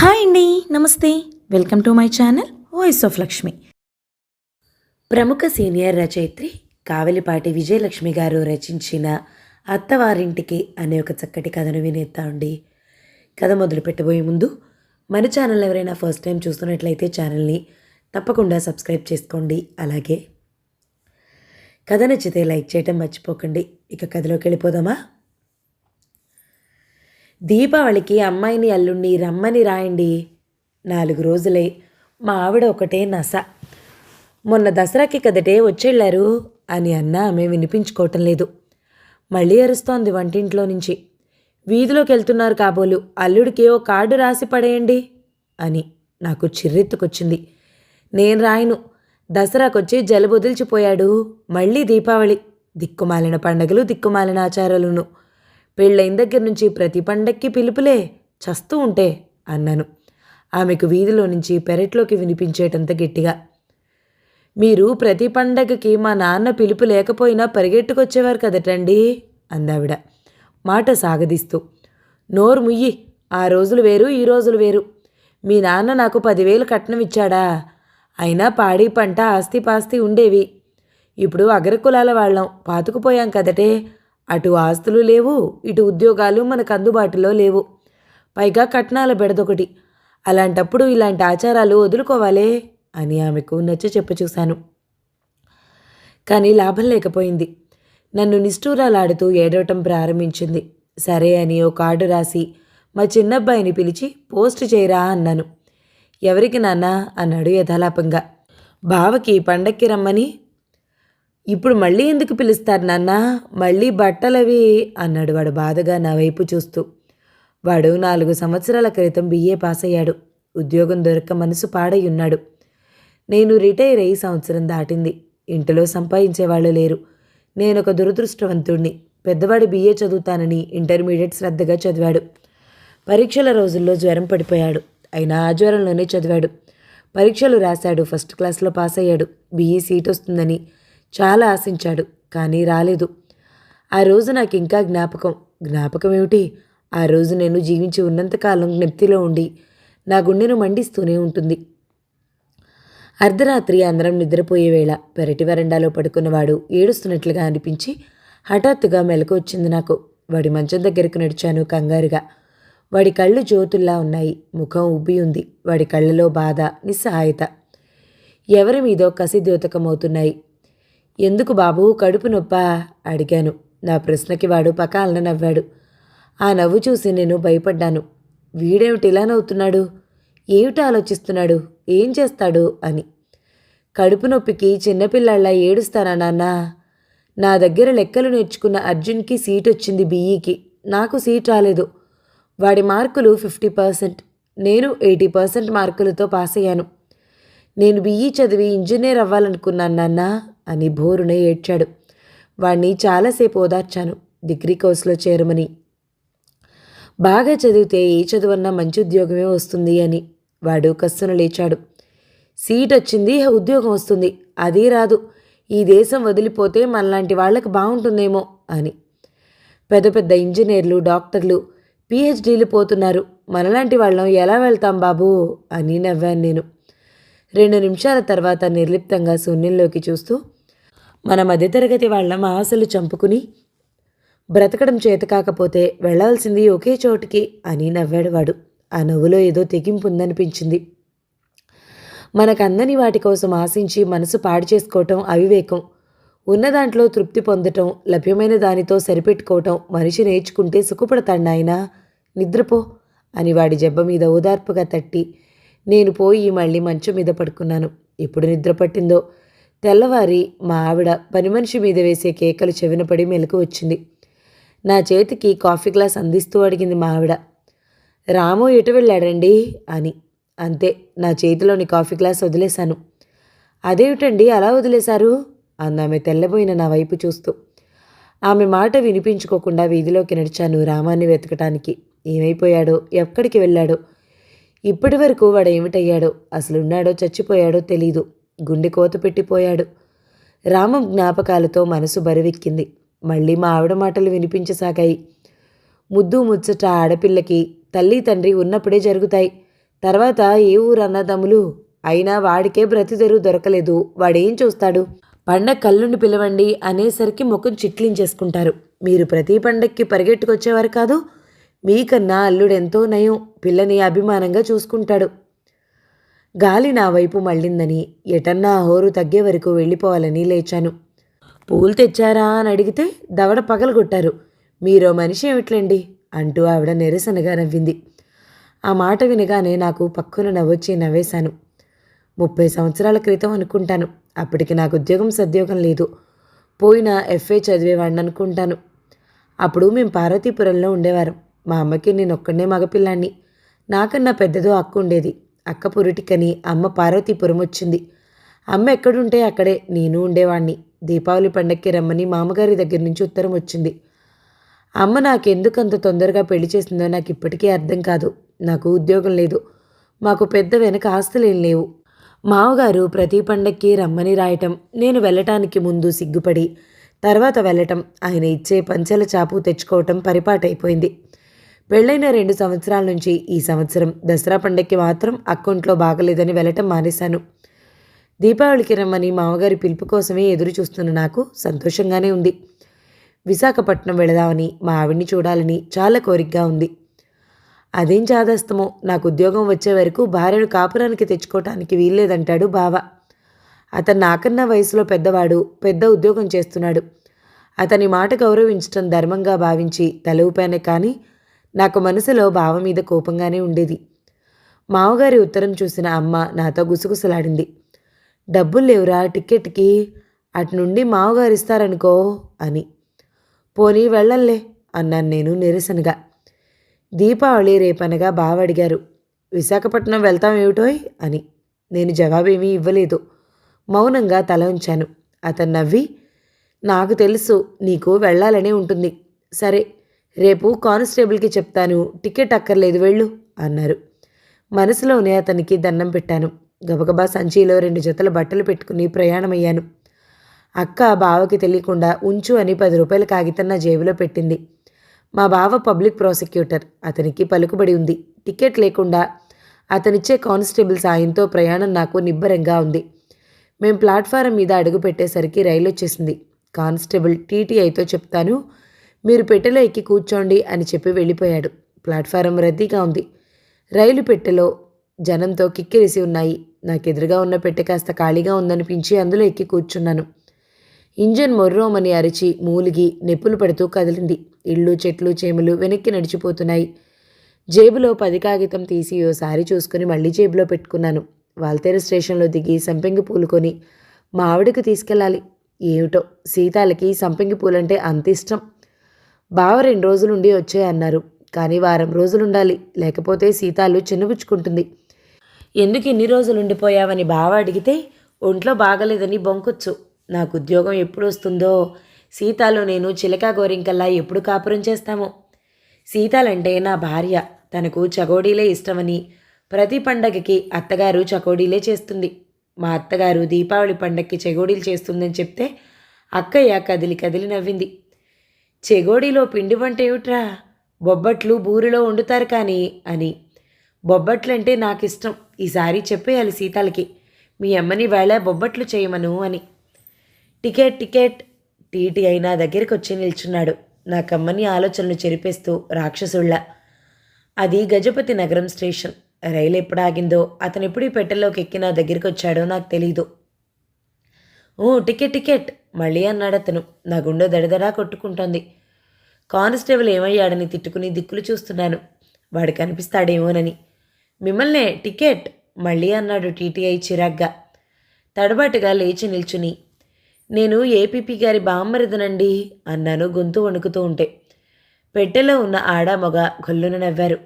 Hi అండి నమస్తే. Welcome to my channel voice of Lakshmi. ప్రముఖ సీనియర్ రచయిత్రి కావలిపాటి విజయలక్ష్మి గారు రచించిన అత్తవారింటికి అనే ఒక చక్కటి కథను వినేద్దామండి కథ మొదలు పెట్టబోయే ముందు మన ఛానల్ ఎవరైనా ఫస్ట్ టైం చూస్తున్నట్లయితే ఛానల్ని తప్పకుండా సబ్స్క్రైబ్ చేసుకోండి. అలాగే కథ నచ్చితే లైక్ చేయటం మర్చిపోకండి. ఇక కథలోకి వెళ్ళిపోదామా? దీపావళికి అమ్మాయిని అల్లుణ్ణి రమ్మని రాయండి. నాలుగు రోజులై. మా ఆవిడ ఒకటే నస. మొన్న దసరాకి కదటే వచ్చేళ్ళారు అని అన్న ఆమె వినిపించుకోవటం లేదు. మళ్ళీ అరుస్తోంది వంటింట్లో నుంచి. వీధిలోకి వెళ్తున్నారు కాబోలు. అల్లుడికి ఓ కార్డు రాసి పడేయండి అని నాకు చిర్రెత్తుకొచ్చింది. నేను రాయను. దసరాకొచ్చి జలబొదిల్చిపోయాడు మళ్ళీ దీపావళి. దిక్కుమాలిన పండగలు దిక్కుమాలిన ఆచారాలును. పెళ్ళైన దగ్గర నుంచి ప్రతి పండక్కి పిలుపులే చస్తూ ఉంటే అన్నాను. ఆమెకు వీధిలో నుంచి పెరట్లోకి వినిపించేటంత గట్టిగా. మీరు ప్రతి పండగకి మా నాన్న పిలుపు లేకపోయినా పరిగెట్టుకొచ్చేవారు కదటండి అందావిడ. మాట సాగదీస్తూ. నోరు ముయ్యి ఆ రోజులు వేరు ఈ రోజులు వేరు. మీ నాన్న నాకు పదివేలు కట్నం ఇచ్చాడా అయినా పాడి పంట ఆస్తి పాస్తి ఉండేవి. ఇప్పుడు అగ్రకులాల వాళ్ళం పాతుకుపోయాం కదటే. అటు ఆస్తులు లేవు ఇటు ఉద్యోగాలు మనకు అందుబాటులో లేవు. పైగా కట్నాల బెడదొకటి. అలాంటప్పుడు ఇలాంటి ఆచారాలు వదులుకోవాలే అని ఆమెకు నచ్చ చెప్పచూశాను కానీ లాభం లేకపోయింది. నన్ను నిష్ఠూరాలాడుతూ ఏడవటం ప్రారంభించింది. సరే అని ఓ కార్డు రాసి మా చిన్నబ్బాయిని పిలిచి పోస్ట్ చేయరా అన్నాను. ఎవరికి నాన్న? అన్నాడు యథాలాపంగా. బావకి పండక్కి రమ్మని ఇప్పుడు మళ్ళీ ఎందుకు పిలుస్తారు నాన్న? మళ్ళీ బట్టలవి అన్నాడు వాడు బాధగా నా వైపు చూస్తూ. వాడు నాలుగు సంవత్సరాల క్రితం బిఏ పాస్ అయ్యాడు ఉద్యోగం దొరక్క మనసు పాడై ఉన్నాడు నేను రిటైర్ అయ్యి సంవత్సరం దాటింది. ఇంటిలో సంపాదించేవాళ్ళు లేరు. నేను ఒక దురదృష్టవంతుణ్ణి. పెద్దవాడు బిఏ చదువుతానని ఇంటర్మీడియట్ శ్రద్ధగా చదివాడు. పరీక్షల రోజుల్లో జ్వరం పడిపోయాడు. అయినా ఆ జ్వరంలోనే చదివాడు. పరీక్షలు రాశాడు. ఫస్ట్ క్లాస్లో పాస్ అయ్యాడు బీఈ సీట్ వస్తుందని చాలా ఆశించాడు కానీ రాలేదు. ఆ రోజు నాకు ఇంకా జ్ఞాపకం. జ్ఞాపకం ఏమిటి ఆ రోజు నేను జీవించి ఉన్నంతకాలం జ్ఞప్తిలో ఉండి నా గుండెను మండిస్తూనే ఉంటుంది. అర్ధరాత్రి అందరం నిద్రపోయే వేళ పెరటి వరండాలో పడుకున్నవాడు ఏడుస్తున్నట్లుగా అనిపించి హఠాత్తుగా మెలకు వచ్చింది నాకు. వాడి మంచం దగ్గరకు నడిచాను కంగారుగా. వాడి కళ్ళు జ్యోతుల్లా ఉన్నాయి ముఖం ఉబ్బి ఉంది. వాడి కళ్ళలో బాధ నిస్సహాయత. ఎవరి మీదో కసి ద్యోతకమవుతున్నాయి. ఎందుకు బాబు కడుపు నొప్పా? అడిగాను. నా ప్రశ్నకి వాడు పకాలన నవ్వాడు. ఆ నవ్వు చూసి నేను భయపడ్డాను. వీడేమిటి ఇలా నవ్వుతున్నాడు? ఏమిటి ఆలోచిస్తున్నాడు? ఏం చేస్తాడు? అని. కడుపు నొప్పికి చిన్నపిల్లాళ్ళ ఏడుస్తానా నాన్న? నా దగ్గర లెక్కలు నేర్చుకున్న అర్జున్కి సీట్ వచ్చింది బీఈకి. నాకు సీట్ రాలేదు. వాడి మార్కులు ఫిఫ్టీ పర్సెంట్. నేను ఎయిటీ పర్సెంట్ మార్కులతో పాస్ అయ్యాను నేను బీఈ చదివి ఇంజనీర్ అవ్వాలనుకున్నాను నాన్న. అని బోరునే ఏడ్చాడు. వాణ్ణి చాలాసేపు ఓదార్చాను. డిగ్రీ కోర్సులో చేరమని. బాగా చదివితే ఏ చదువన్నా మంచి ఉద్యోగమే వస్తుంది అని. వాడు కస్సున లేచాడు. సీట్ వచ్చింది ఉద్యోగం వస్తుంది. అది రాదు. ఈ దేశం వదిలిపోతే మనలాంటి వాళ్ళకి బాగుంటుందేమో అని. పెద్ద పెద్ద ఇంజనీర్లు డాక్టర్లు పిహెచ్డీలు పోతున్నారు. మనలాంటి వాళ్ళం ఎలా వెళ్తాం బాబు అని నవ్వాను నేను. రెండు నిమిషాల తర్వాత నిర్లిప్తంగా శూన్యంలోకి చూస్తూ మన మధ్యతరగతి వాళ్ళం ఆశలు చంపుకుని బ్రతకడం చేత కాకపోతే వెళ్ళాల్సింది ఒకే చోటికి అని నవ్వాడు వాడు. ఆ నవ్వులో ఏదో తెగింపు ఉందనిపించింది మనకందని వాటి కోసం ఆశించి మనసు పాడు చేసుకోవటం అవివేకం. ఉన్న దాంట్లో తృప్తి పొందటం లభ్యమైన దానితో సరిపెట్టుకోవటం మనిషి నేర్చుకుంటే సుఖపడతాడు నాయనా. నిద్రపో అని వాడి జబ్బ మీద ఓదార్పుగా తట్టి నేను పోయి మళ్ళీ మంచం మీద పడుకున్నాను. ఎప్పుడు నిద్ర పట్టిందో తెల్లవారి మా ఆవిడ పని మనిషి మీద వేసే కేకలు చెవినపడి మెలకు వచ్చింది. నా చేతికి కాఫీ గ్లాస్ అందిస్తూ అడిగింది మా ఆవిడ. రాము ఎటు వెళ్ళాడండి? అని. అంతే నా చేతిలోని కాఫీ గ్లాస్ వదిలేశాను. అదేమిటండి అలా వదిలేశారు? అందామె తెల్లబోయిన నా వైపు చూస్తూ. ఆమె మాట వినిపించుకోకుండా వీధిలోకి నడిచాను రామాన్ని వెతకటానికి. ఏమైపోయాడో ఎక్కడికి వెళ్ళాడో ఇప్పటి వరకు వాడు ఏమిటయ్యాడో అసలు ఉన్నాడో చచ్చిపోయాడో తెలీదు. గుండె కోత పెట్టిపోయాడు. రామం జ్ఞాపకాలతో మనసు బరువెక్కింది. మళ్ళీ మా ఆవిడ మాటలు వినిపించసాగాయి. ముద్దు ముచ్చట ఆడపిల్లకి తల్లి తండ్రి ఉన్నప్పుడే జరుగుతాయి. తర్వాత ఏ ఊరు అన్నదమ్ములు అయినా వాడికే బ్రతిదెరువు దొరకలేదు. వాడేం చూస్తాడు? పండగ కళ్ళుని పిలవండి అనేసరికి ముఖం చిట్లించేసుకుంటారు. మీరు ప్రతి పండక్కి పరిగెట్టుకొచ్చేవారు కాదు? మీకన్నా అల్లుడెంతో నయం. పిల్లని అభిమానంగా చూసుకుంటాడు. గాలి నా వైపు మళ్ళిందని ఎటన్నా హోరు తగ్గే వరకు వెళ్ళిపోవాలని లేచాను. పూలు తెచ్చారా అని అడిగితే దవడ పగలగొట్టారు. మీరో మనిషి ఏమిట్లండి? అంటూ ఆవిడ నిరసనగా నవ్వింది. ఆ మాట వినగానే నాకు పక్కున నవ్వొచ్చి నవ్వేశాను. ముప్పై సంవత్సరాల క్రితం అనుకుంటాను. అప్పటికి నాకు ఉద్యోగం సద్యోగం లేదు. పోయిన ఎఫ్ఏ చదివేవాడిని అనుకుంటాను. అప్పుడు మేము పార్వతీపురంలో ఉండేవారు. మా అమ్మకి నేను ఒక్కడే మగపిల్లాన్ని నాకన్నా పెద్దదో అక్క ఉండేది అక్క పురిటికని అమ్మ పార్వతీపురం వచ్చింది అమ్మ ఎక్కడుంటే అక్కడే నేను ఉండేవాణ్ణి. దీపావళి పండక్కి రమ్మని మామగారి దగ్గర నుంచి ఉత్తరం వచ్చింది. అమ్మ నాకెందుకు అంత తొందరగా పెళ్ళి చేసిందో నాకు ఇప్పటికీ అర్థం కాదు. నాకు ఉద్యోగం లేదు. మాకు పెద్ద వెనక ఆస్తులేం లేవు. మావగారు ప్రతి పండక్కి రమ్మని రాయటం నేను వెళ్ళటానికి ముందు సిగ్గుపడి తర్వాత వెళ్ళటం ఆయన ఇచ్చే పంచెల చాపు తెచ్చుకోవటం పరిపాటైపోయింది. పెళ్ళైన రెండు సంవత్సరాల నుంచి ఈ సంవత్సరం దసరా పండక్కి మాత్రం అకౌంట్లో బాగలేదని వెళ్ళటం మానేశాను. దీపావళికి రమ్మని మామగారి పిలుపు కోసమే ఎదురు చూస్తున్న నాకు సంతోషంగానే ఉంది. విశాఖపట్నం వెళదామని మా ఆవిడ్ని చూడాలని చాలా కోరికగా ఉంది. అదేం చాదస్తమో నాకు ఉద్యోగం వచ్చే వరకు భార్యను కాపురానికి తెచ్చుకోవటానికి వీల్లేదంటాడు బావ. అతను నాకన్నా వయసులో పెద్దవాడు పెద్ద ఉద్యోగం చేస్తున్నాడు. అతని మాట గౌరవించటం ధర్మంగా భావించి తల ఊపానే కానీ నాకు మనసులో బావ మీద కోపంగానే ఉండేది. మావగారి ఉత్తరం చూసిన అమ్మ నాతో గుసగుసలాడింది. డబ్బులు లేవురా టికెట్కి అటు నుండి మావగారు ఇస్తారనుకో అని. పోనీ వెళ్ళంలే అన్నాను నేను నిరసనగా దీపావళి రేపనగా బావ అడిగారు. విశాఖపట్నం వెళ్తాం ఏమిటోయ్ అని. నేను జవాబేమీ ఇవ్వలేదు. మౌనంగా తల ఉంచాను. అతను నవ్వి నాకు తెలుసు నీకు వెళ్ళాలనే ఉంటుంది. సరే రేపు కానిస్టేబుల్కి చెప్తాను టికెట్ అక్కర్లేదు వెళ్ళు అన్నారు. మనసులోనే అతనికి దండం పెట్టాను. గబగబా సంచిలో రెండు జతల బట్టలు పెట్టుకుని ప్రయాణమయ్యాను. అక్క బావకి తెలియకుండా ఉంచు అని పది రూపాయల కాగితం నా జేబులో పెట్టింది. మా బావ పబ్లిక్ ప్రాసిక్యూటర్. అతనికి పలుకుబడి ఉంది. టికెట్ లేకుండా అతనిచ్చే కానిస్టేబుల్ సాయంతో ప్రయాణం నాకు నిబ్బరంగా ఉంది. మేం ప్లాట్ఫారం మీద అడుగు పెట్టేసరికి రైలు వచ్చేసింది కానిస్టేబుల్ టీటీఐతో చెప్తాను మీరు పెట్టెలో ఎక్కి కూర్చోండి అని చెప్పి వెళ్ళిపోయాడు. ప్లాట్ఫారం రద్దీగా ఉంది. రైలు పెట్టెలో జనంతో కిక్కిరిసి ఉన్నాయి. నాకు ఎదురుగా ఉన్న పెట్టె కాస్త ఖాళీగా ఉందనిపించి అందులో ఎక్కి కూర్చున్నాను. ఇంజన్ మొర్రోమని అరిచి మూలిగి నెప్పులు పడుతూ కదిలింది. ఇళ్ళు చెట్లు చేమలు వెనక్కి నడిచిపోతున్నాయి. జేబులో పది కాగితం తీసి ఓసారి చూసుకుని మళ్ళీ జేబులో పెట్టుకున్నాను. వాల్తేరు స్టేషన్లో దిగి సంపెంగి పూలు కొని మా ఆవిడకి తీసుకెళ్ళాలి. ఏమిటో సీతాలకి సంపెంగి పూలంటే అంత ఇష్టం బావ రెండు రోజులుండి వచ్చే అన్నారు. కానీ వారం రోజులుండాలి లేకపోతే సీతాలు చిన్నపుచ్చుకుంటుంది ఎందుకు ఇన్ని రోజులు ఉండిపోయావని బావ అడిగితే ఒంట్లో బాగలేదని బొంకొచ్చు. నాకు ఉద్యోగం ఎప్పుడు వస్తుందో? సీతాలో నేను చిలక గోరింకల్లా ఎప్పుడు కాపురం చేస్తామో? సీతాలంటే నా భార్య. తనకు చకోడీలే ఇష్టమని. ప్రతి పండగకి అత్తగారు చకోడీలే చేస్తుంది. మా అత్తగారు దీపావళి పండగకి చెగోడీలు చేస్తుందని చెప్తే అక్కయ్య కదిలి కదిలి నవ్వింది. చెగోడిలో పిండి వంట ఏమిట్రా బొబ్బట్లు బూరిలో వండుతారు కానీ అని. బొబ్బట్లంటే నాకు ఇష్టం ఈసారి చెప్పేయాలి సీతాలకి. మీ అమ్మని వేళ బొబ్బట్లు చేయమను అని. Ticket ticket. టీటీ అయినా దగ్గరికి వచ్చి నిల్చున్నాడు. నా కమ్మని ఆలోచనలు చెరిపేస్తూ రాక్షసుళ్ళ. అది గజపతి నగరం స్టేషన్. రైలు ఎప్పుడు ఆగిందో అతను ఎప్పుడు ఈ పెట్టెలోకి దగ్గరికి వచ్చాడో నాకు తెలీదు. Oh ticket ticket. మళ్ళీ అన్నాడు అతను. నా గుండె దడదడా కొట్టుకుంటోంది. కానిస్టేబుల్ ఏమయ్యాడని తిట్టుకుని దిక్కులు చూస్తున్నాను. వాడు కనిపిస్తాడేమోనని మిమ్మల్నే టికెట్. మళ్ళీ అన్నాడు టీటీఐ చిరాగ్గా. తడబాటుగా లేచి నిల్చుని. నేను ఏపీపీ గారి బామ్మరిదనండి అన్నాను గొంతు వణుకుతూ ఉంటే. పెట్టెలో ఉన్న ఆడ మగ గొల్లున నవ్వారు.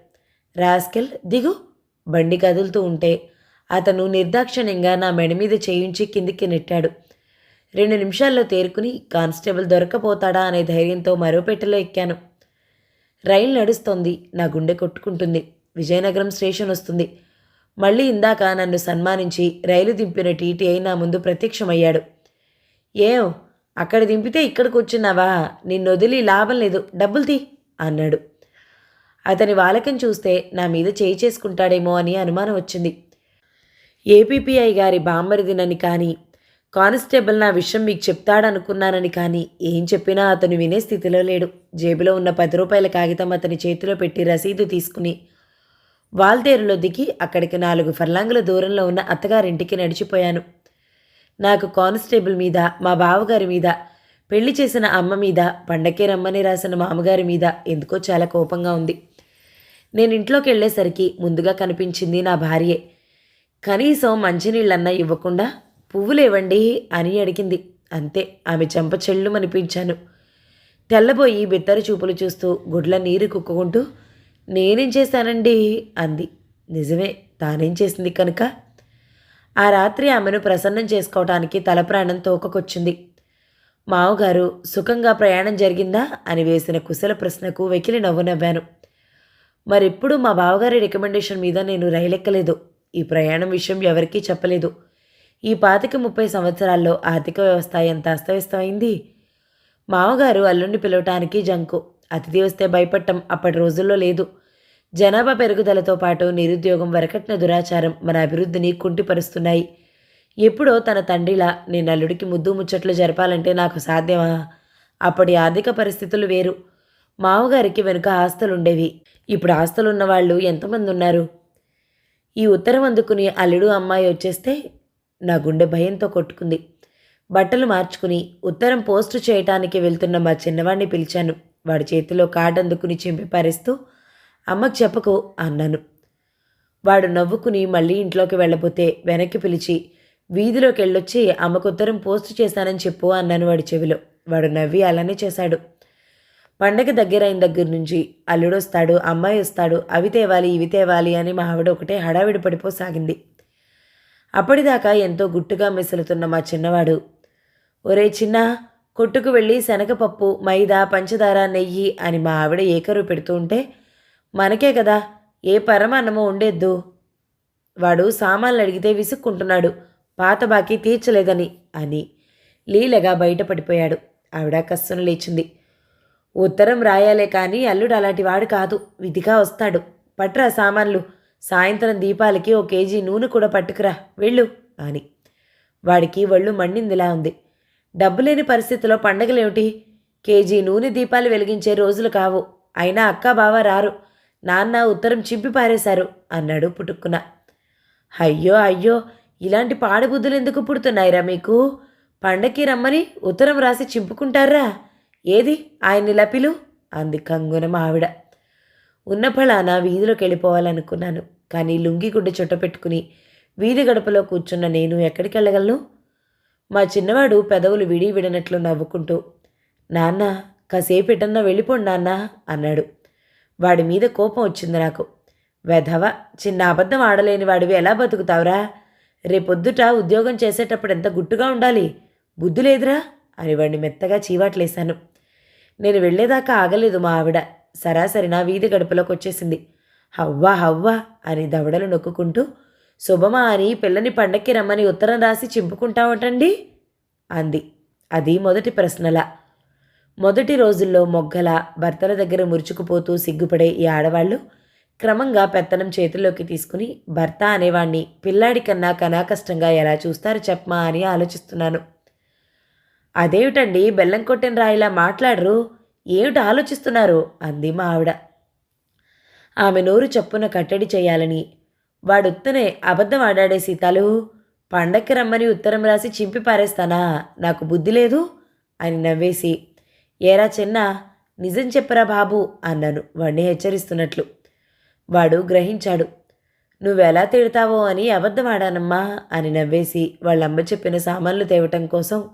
రాస్కెల్ దిగు. బండి కదులుతూ ఉంటే అతను నిర్దాక్షిణ్యంగా నా మెడ మీద చేయించి కిందికి నెట్టాడు. రెండు నిమిషాల్లో తేరుకుని కానిస్టేబుల్ దొరకపోతాడా అనే ధైర్యంతో మరో పెట్టెలో ఎక్కాను. రైలు నడుస్తోంది. నా గుండె కొట్టుకుంటుంది. విజయనగరం స్టేషన్ వస్తుంది. మళ్ళీ ఇందాక నన్ను సన్మానించి రైలు దింపిన టీటీఐ నా ముందు ప్రత్యక్షమయ్యాడు. ఏం అక్కడ దింపితే ఇక్కడ కూర్చున్నావా నిన్ను వదిలి లాభం లేదు. డబ్బులు తీ అన్నాడు. అతని వాలకం చూస్తే నా మీద చేయి చేసుకుంటాడేమో అని అనుమానం వచ్చింది. ఏపీపీఐ గారి బామ్మరిదినని కానీ కానిస్టేబుల్ నా విషయం మీకు చెప్తాడనుకున్నానని కానీ ఏం చెప్పినా అతను వినే స్థితిలో లేడు. జేబులో ఉన్న పది రూపాయల కాగితం అతని చేతిలో పెట్టి రసీదు తీసుకుని వాల్తేరులో దిగి అక్కడికి నాలుగు ఫర్లాంగుల దూరంలో ఉన్న అత్తగారింటికి నడిచిపోయాను. నాకు కానిస్టేబుల్ మీద మా బావగారి మీద పెళ్ళి చేసిన అమ్మ మీద పండకే రమ్మని రాసిన మామగారి మీద ఎందుకో చాలా కోపంగా ఉంది. నేను ఇంట్లోకి వెళ్ళేసరికి ముందుగా కనిపించింది నా భార్యే. కనీసం మంచినీళ్ళన్నా ఇవ్వకుండా పువ్వులేవండి అని అడిగింది. అంతే ఆమె చెంప చెల్లుమనిపించాను. తెల్లబోయి బిత్తర చూపులు చూస్తూ గుడ్ల నీరు కుక్కుకుంటూ నేనేం చేశానండి అంది. నిజమే తానేం చేసింది కనుక? ఆ రాత్రి ఆమెను ప్రసన్నం చేసుకోవటానికి తల ప్రాణం తోకకొచ్చింది. మావగారు సుఖంగా ప్రయాణం జరిగిందా? అని వేసిన కుశల ప్రశ్నకు వెకిలి నవ్వు నవ్వాను. మరెప్పుడు మా బావగారి రికమెండేషన్ మీద నేను రైలెక్కలేదు. ఈ ప్రయాణం విషయం ఎవరికీ చెప్పలేదు. ఈ పాతిక ముప్పై సంవత్సరాల్లో ఆర్థిక వ్యవస్థ ఎంత అస్తవ్యస్తమైంది? మామగారు అల్లుండి పిలవటానికి జంకు. అతిథి వస్తే భయపడటం అప్పటి రోజుల్లో లేదు. జనాభా పెరుగుదలతో పాటు నిరుద్యోగం వరకట్న దురాచారం మన అభివృద్ధిని కుంటిపరుస్తున్నాయి. ఎప్పుడో తన తండ్రిలా నేను అల్లుడికి ముద్దు ముచ్చట్లు జరపాలంటే నాకు సాధ్యమా? అప్పటి ఆర్థిక పరిస్థితులు వేరు. మామగారికి వెనుక ఆస్తులుండేవి. ఇప్పుడు ఆస్తులున్న వాళ్ళు ఎంతమంది ఉన్నారు ఈ ఉత్తరం అందుకుని అల్లుడు అమ్మాయి వచ్చేస్తే నా గుండె భయంతో కొట్టుకుంది. బట్టలు మార్చుకుని ఉత్తరం పోస్టు చేయటానికి వెళ్తున్న మా చిన్నవాడిని పిలిచాను. వాడి చేతిలో కార్డు అందుకుని చింపి పారేస్తూ అమ్మకు చెప్పకు అన్నాను. వాడు నవ్వుకుని మళ్ళీ ఇంట్లోకి వెళ్ళబోతే వెనక్కి పిలిచి వీధిలోకి వెళ్ళొచ్చి అమ్మకు ఉత్తరం పోస్ట్ చేశానని చెప్పు అన్నాను వాడి చెవిలో. వాడు నవ్వి అలానే చేశాడు. పండగ దగ్గరైన దగ్గర నుంచి అల్లుడు వస్తాడు అమ్మాయి వస్తాడు అవి తేవాలి ఇవి తేవాలి అని మా ఆవిడ ఒకటే హడావిడి పడిపోసాగింది. అప్పటిదాకా ఎంతో గుట్టుగా మిసులుతున్న మా చిన్నవాడు. ఒరే చిన్న కొట్టుకు వెళ్ళి శనగపప్పు మైదా పంచదార నెయ్యి అని మా ఆవిడ ఏకరు పెడుతూ ఉంటే మనకే కదా ఏ పరమాన్నమో ఉండేద్దు వాడు సామాన్లు అడిగితే విసుక్కుంటున్నాడు. పాత బాకీ తీర్చలేదని అని లీలగా బయటపడిపోయాడు. ఆవిడ కస్సును లేచింది. ఉత్తరం రాయాలే కానీ అల్లుడు అలాంటి వాడు కాదు. విధిగా వస్తాడు. పట్రా సామాన్లు. సాయంత్రం దీపాలకి ఓ కేజీ నూనె కూడా పట్టుకురా వెళ్ళు అని. వాడికి ఒళ్ళు మండిందిలా ఉంది. డబ్బు లేని పరిస్థితిలో పండగలేమిటి? కేజీ నూనె దీపాలు వెలిగించే రోజులు కావు. అయినా అక్క బావ రారు. నాన్న ఉత్తరం చింపి పారేశారు అన్నాడు పుట్టుక్కున అయ్యో అయ్యో ఇలాంటి పాడుబుద్ధులు ఎందుకు పుడుతున్నాయిరా మీకు? పండక్కి రమ్మని ఉత్తరం రాసి చింపుకుంటారా? ఏది? ఆయన్ని లపిలు? అంది కంగున మా ఆవిడ ఉన్న ఫలానా వీధిలోకి వెళ్ళిపోవాలనుకున్నాను కానీ లుంగి గుడ్డ చుట్ట పెట్టుకుని వీధి గడపలో కూర్చున్న నేను ఎక్కడికి వెళ్ళగలను? మా చిన్నవాడు పెదవులు విడి విడనట్లు నవ్వుకుంటూ నాన్న కాసేపు ఎటన్నా వెళ్ళిపోండి నాన్న అన్నాడు. వాడి మీద కోపం వచ్చింది నాకు. వెధవ చిన్న అబద్ధం ఆడలేని వాడివి ఎలా బతుకుతావురా? రేపొద్దుట ఉద్యోగం చేసేటప్పుడు ఎంత గుట్టుగా ఉండాలి? బుద్ధి లేదురా? అని వాడిని మెత్తగా చీవాట్లేశాను. నేను వెళ్ళేదాకా ఆగలేదు మా ఆవిడ. సరాసరి నా వీధి గడపలోకి వచ్చేసింది హవ్వ హవ్వా అని దవడలు నొక్కుంటూ శుభమా అని పిల్లని పండక్కి రమ్మని ఉత్తరం రాసి చింపుకుంటావటండి? అంది. అది మొదటి ప్రశ్నల. మొదటి రోజుల్లో మొగ్గల భర్తల దగ్గర మురుచుకుపోతూ సిగ్గుపడే ఈ ఆడవాళ్ళు క్రమంగా పెత్తనం చేతుల్లోకి తీసుకుని భర్త అనేవాణ్ణి పిల్లాడి కన్నా కనాకష్టంగా ఎలా చూస్తారు చెప్పమా అని ఆలోచిస్తున్నాను. అదేమిటండి బెల్లం కొట్టిన రాయిలా మాట్లాడరు? ఏమిటి ఆలోచిస్తున్నారు? అంది మా ఆవిడ. ఆమె నోరు చప్పున కట్టడి చేయాలని. వాడొత్తనే అబద్ధం ఆడాడే సీతాలు పండక్కి రమ్మని ఉత్తరం రాసి చింపి పారేస్తానా? నాకు బుద్ధి లేదు అని నవ్వేసి. ఏరా చిన్న నిజం చెప్పరా బాబు అన్నాను వాడిని హెచ్చరిస్తున్నట్లు. వాడు గ్రహించాడు. నువ్వెలా తిడతావో అని అబద్ధం ఆడానమ్మా అని నవ్వేసి వాళ్ళమ్మ చెప్పిన సామాన్లు తేవటం కోసం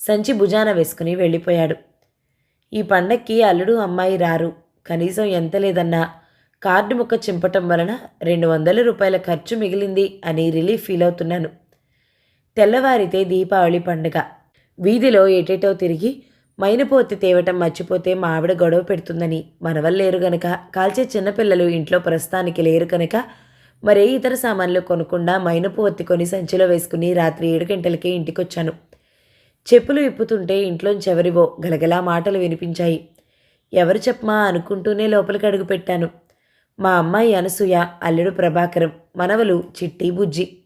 సంచి భుజాన వేసుకుని వెళ్ళిపోయాడు. ఈ పండక్కి అల్లుడు అమ్మాయి రారు. కనీసం ఎంత లేదన్నా కార్డు ముక్క చింపటం వలన రెండు వందల రూపాయల ఖర్చు మిగిలింది అని రిలీఫ్ ఫీల్ అవుతున్నాను. తెల్లవారితే దీపావళి పండుగ. వీధిలో ఏటేటో తిరిగి మైనపోతి తేవటం మర్చిపోతే మా ఆవిడ గొడవ పెడుతుందని మనవల్లేరు గనక కాల్చే చిన్నపిల్లలు ఇంట్లో ప్రస్తుతానికి లేరు కనుక మరే ఇతర సామాన్లు కొనకుండా మైనపు కొని సంచిలో వేసుకుని రాత్రి ఏడు గంటలకే ఇంటికొచ్చాను. చెప్పులు విప్పుతుంటే ఇంట్లోంచి ఎవరివో గలగలా మాటలు వినిపించాయి. ఎవరు చెప్పమా అనుకుంటూనే లోపలికి అడుగుపెట్టాను మా అమ్మాయి అనసూయ అల్లుడు ప్రభాకరం మనవలు చిట్టి బుజ్జి.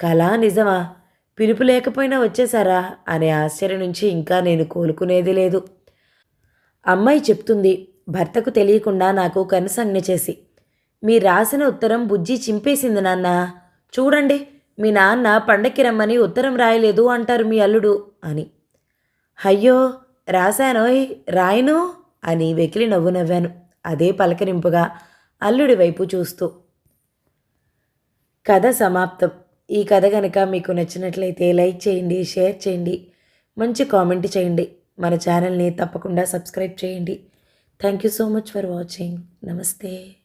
కళా నిజమా? పిలుపు లేకపోయినా వచ్చేసారా అనే ఆశ్చర్యం నుంచి ఇంకా నేను కోలుకునేది లేదు. అమ్మాయి చెప్తుంది భర్తకు తెలియకుండా నాకు కనుసంజ్ఞ చేసి. మీ రాసిన ఉత్తరం బుజ్జి చింపేసింది నాన్న. చూడండి మీ నాన్న పండక్కి రమ్మని ఉత్తరం రాయలేదు అంటారు మీ అల్లుడు అని. అయ్యో రాశానోయ్ రాయను అని వెకిలి నవ్వు నవ్వాను. అదే పలకరింపుగా అల్లుడి వైపు చూస్తూ. కథ సమాప్తం. ఈ కథ కనుక మీకు నచ్చినట్లయితే లైక్ చేయండి షేర్ చేయండి మంచి కామెంట్ చేయండి. మన ఛానల్ని తప్పకుండా సబ్స్క్రైబ్ చేయండి. Thank you so much for watching. నమస్తే.